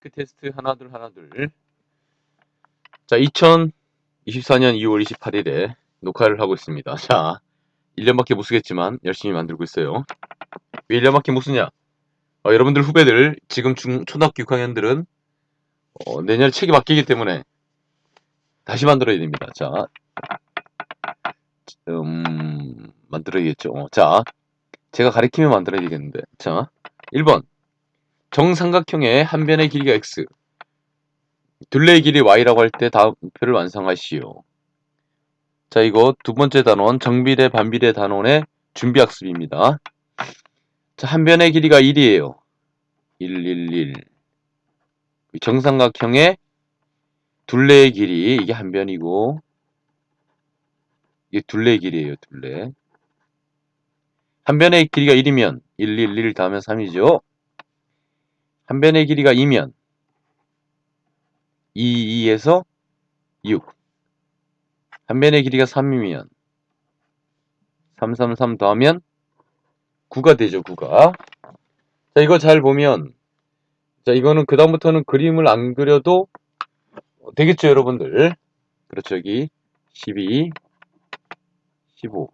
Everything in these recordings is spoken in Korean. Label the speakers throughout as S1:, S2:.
S1: 그 테스트 하나둘 하나둘. 자, 2024년 2월 28일에 녹화를 하고 있습니다. 자, 1년밖에 못 쓰겠지만 열심히 만들고 있어요. 왜 1년밖에 못 쓰냐? 어, 여러분들 후배들 지금 중 초등학교 6학년들은 어, 내년에 책이 바뀌기 때문에 다시 만들어야 됩니다. 자, 음, 만들어야겠죠. 어, 자, 제가 가리키면 만들어야 되겠는데. 자, 1번. 정삼각형의 한 변의 길이가 x, 둘레의 길이 y라고 할 때 다음 표를 완성하시오. 자, 이거 두 번째 단원, 정비례, 반비례 단원의 준비학습입니다. 자, 한 변의 길이가 1이에요. 1, 1, 1. 정삼각형의 둘레의 길이, 이게 한 변이고, 이게 둘레의 길이에요, 둘레. 한 변의 길이가 1이면 1, 1, 1 다음에 3이죠. 한 변의 길이가 2면 2, 2에서 6. 한 변의 길이가 3이면 3, 3, 3 더하면 9가 되죠, 9가. 자, 이거 잘 보면 자, 이거는 그다음부터는 그림을 안 그려도 되겠죠, 여러분들. 그렇죠, 여기 12, 15.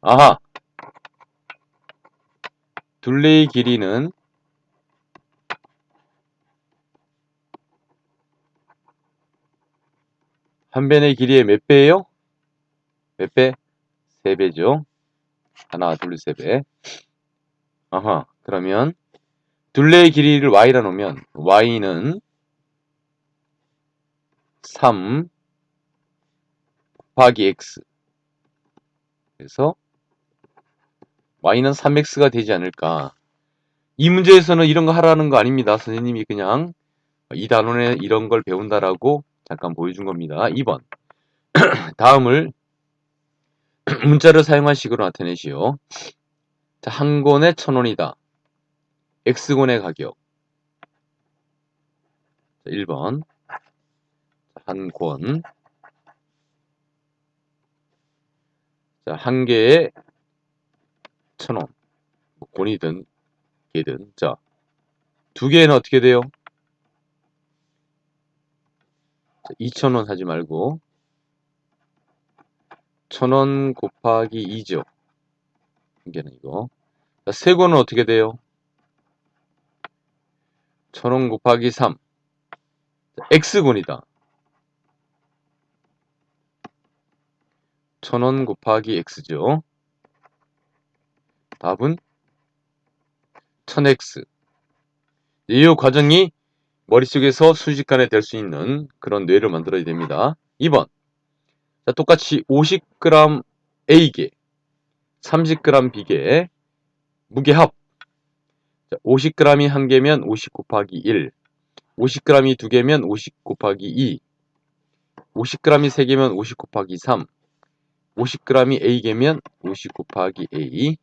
S1: 아하. 둘레의 길이는 한 변의 길이의 몇 배예요? 몇 배? 세 배죠. 하나, 둘, 세 배. 아하. 그러면 둘레의 길이를 y라 놓으면 y는 3 곱하기 x. 그래서 y는 3x가 되지 않을까. 이 문제에서는 이런 거 하라는 거 아닙니다. 선생님이 그냥 이 단원에 이런 걸 배운다라고 잠깐 보여준 겁니다. 2번. 다음을 문자를 사용한 식으로 나타내시오. 자, 한 권에 천 원이다. X권의 가격. 자, 1번. 한 권. 자, 한 개에 천 원. 뭐 권이든 개든. 자, 두 개는 어떻게 돼요? 2,000원 하지 말고 1,000원 곱하기 2죠. 이게는 이거. 자, 세 권은 어떻게 돼요? 1,000원 곱하기 3. 자, X권이다. 1,000원 곱하기 X죠. 답은 1000X. 이 과정이 머릿속에서 순식간에 될 수 있는 그런 뇌를 만들어야 됩니다. 2번. 자, 똑같이 50g A개, 30g B개, 무게 합. 자, 50g이 한 개면 50 곱하기 1, 50g이 두 개면 50 곱하기 2, 50g이 세 개면 50 곱하기 3, 50g이 A개면 50 곱하기 A,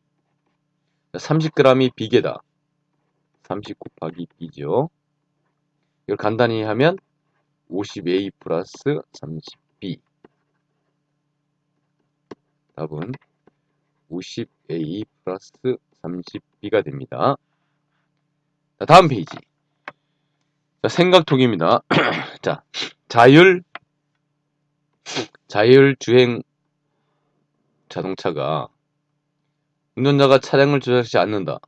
S1: 30g이 B개다. 30 곱하기 B죠. 이걸 간단히 하면 50A 플러스 30B 답은 50A 플러스 30B가 됩니다. 자, 다음 페이지. 자, 생각톡입니다. 자, 자율, 자율 주행 자동차가 운전자가 차량을 조작하지 않는다.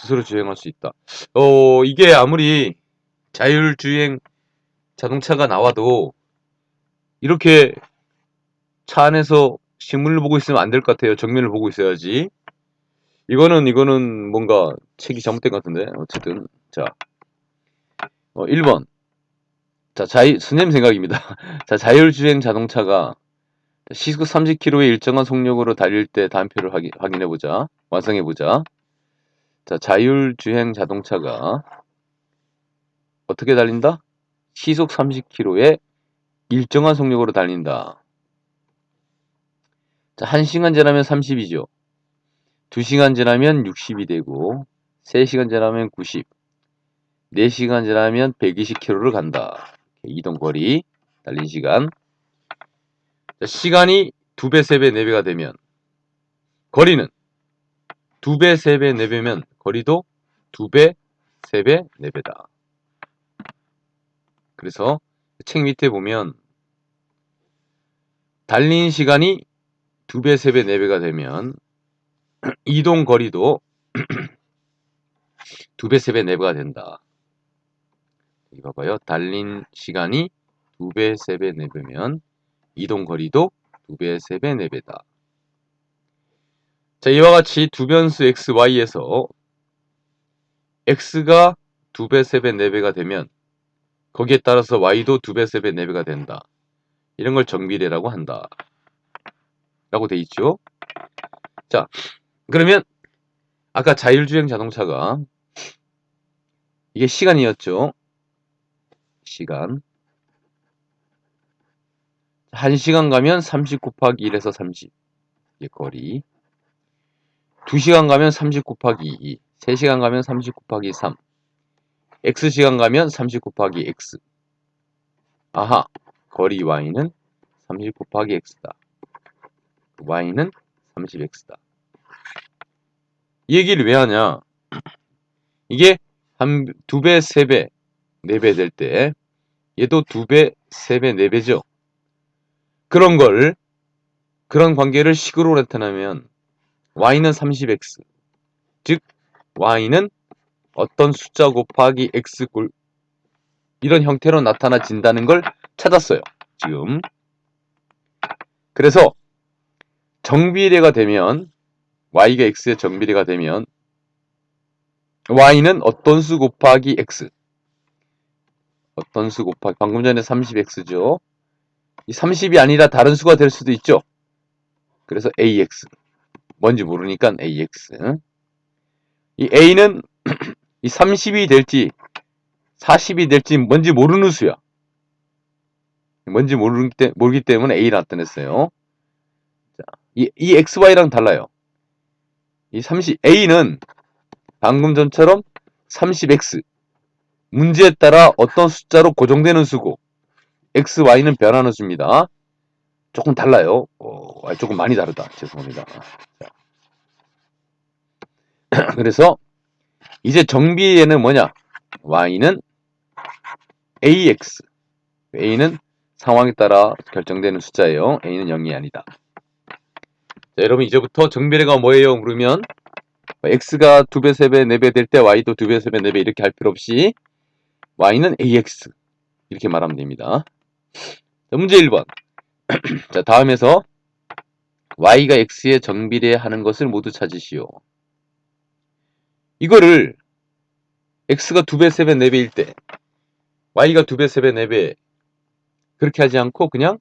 S1: 스스로 주행할 수 있다. 어, 이게 아무리 자율주행 자동차가 나와도 이렇게 차 안에서 식물을 보고 있으면 안 될 것 같아요. 정면을 보고 있어야지. 이거는 이거는 뭔가 책이 잘못된 것 같은데 어쨌든 자 어, 1번 자 자유 선생님 생각입니다. 자 자율주행 자동차가 시속 30km의 일정한 속력으로 달릴 때 단표를 확인, 확인해 보자 완성해 보자. 자, 자율주행 자동차가 어떻게 달린다? 시속 30km에 일정한 속력으로 달린다. 자, 1시간 지나면 30이죠. 2시간 지나면 60이 되고 3시간 지나면 90 4시간 지나면 120km를 간다. 이동거리, 달린 시간. 자, 시간이 2배, 3배, 4배가 되면 거리는 2배, 3배, 4배면 거리도 2배, 3배, 4배다. 그래서 책 밑에 보면 달린 시간이 2배, 3배, 4배가 되면 이동 거리도 2배, 3배, 4배가 된다. 여기 봐봐요. 달린 시간이 2배, 3배, 4배면 이동 거리도 2배, 3배, 4배다. 자, 이와 같이 두 변수 x, y에서 x가 2배, 3배, 4배가 되면 거기에 따라서 y도 2배, 3배, 4배가 된다. 이런 걸 정비례라고 한다. 라고 돼 있죠. 자, 그러면 아까 자율주행 자동차가 이게 시간이었죠. 시간. 1시간 가면 30 곱하기 1에서 30. 이게 거리. 2시간 가면 30 곱하기 2. 3시간 가면 30 곱하기 3. x시간 가면 30 곱하기 x. 아하. 거리 y는 30 곱하기 x다. y는 30x다. 이 얘기를 왜 하냐? 이게 한 두 배, 세 배, 네 배 될 때 얘도 두 배, 세 배, 네 배죠. 그런 걸 그런 관계를 식으로 나타내면 y는 30x 즉 y는 어떤 숫자 곱하기 x 골 이런 형태로 나타나진다는 걸 찾았어요. 지금 그래서 정비례가 되면 y가 x의 정비례가 되면 y는 어떤 수 곱하기 x 어떤 수 곱하기 방금 전에 30x죠. 이 30이 아니라 다른 수가 될 수도 있죠. 그래서 ax 뭔지 모르니까 ax 이 a는 이 30이 될지 40이 될지 뭔지 모르는 수야. 뭔지 모르기, 때, 모르기 때문에 a 나타냈어요. 자, 이, 이 xy랑 달라요. 이 30, a는 방금 전처럼 30x 문제에 따라 어떤 숫자로 고정되는 수고 x, y는 변하는 수입니다. 조금 달라요. 어, 아, 조금 많이 다르다. 죄송합니다. 자. 그래서 이제 정비에는 뭐냐? y는 ax a는 상황에 따라 결정되는 숫자예요. a는 0이 아니다. 자, 여러분 이제부터 정비례가 뭐예요? 물으면 x가 2배, 3배, 4배 될 때 y도 2배, 3배, 4배 이렇게 할 필요 없이 y는 ax 이렇게 말하면 됩니다. 자, 문제 1번 자 다음에서 y가 x에 정비례 하는 것을 모두 찾으시오. 이거를 x가 2배, 3배, 4배일 때 y가 2배, 3배, 4배 그렇게 하지 않고 그냥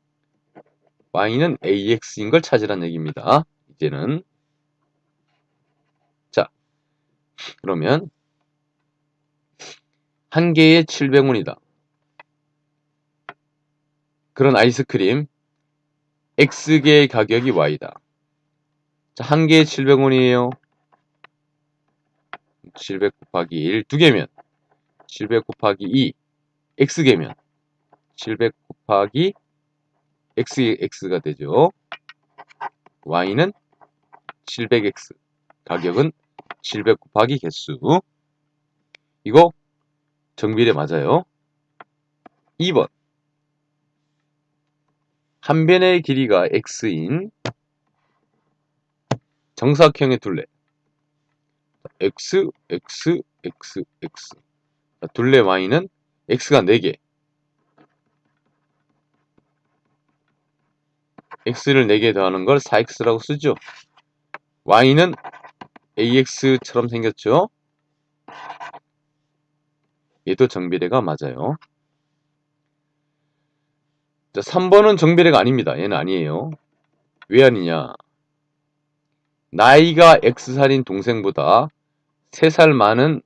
S1: y는 ax인 걸 찾으란 얘기입니다. 이제는 자 그러면 한 개에 700원이다. 그런 아이스크림 x개의 가격이 y다. 자, 한 개에 700원이에요. 700 곱하기 1, 두 개면 700 곱하기 2, x개면 700 곱하기 x, x가 되죠. y는 700x, 가격은 700 곱하기 개수. 이거 정비례 맞아요. 2번 한 변의 길이가 x인 정사각형의 둘레 x, x, x, x 둘레 y는 x가 4개 x를 4개 더하는 걸 4x라고 쓰죠. y는 ax처럼 생겼죠. 얘도 정비례가 맞아요. 자, 3번은 정비례가 아닙니다. 얘는 아니에요. 왜 아니냐? 나이가 X살인 동생보다 3살 많은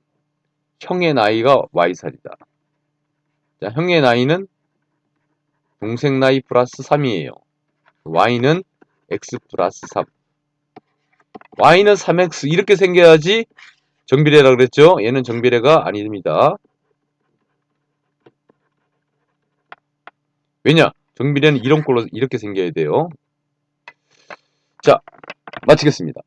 S1: 형의 나이가 Y살이다. 자, 형의 나이는 동생 나이 플러스 3이에요. Y는 X 플러스 3. Y는 3X 이렇게 생겨야지 정비례라 그랬죠? 얘는 정비례가 아닙니다. 왜냐? 정비례는 이런 꼴로 이렇게 생겨야 돼요. 자, 마치겠습니다.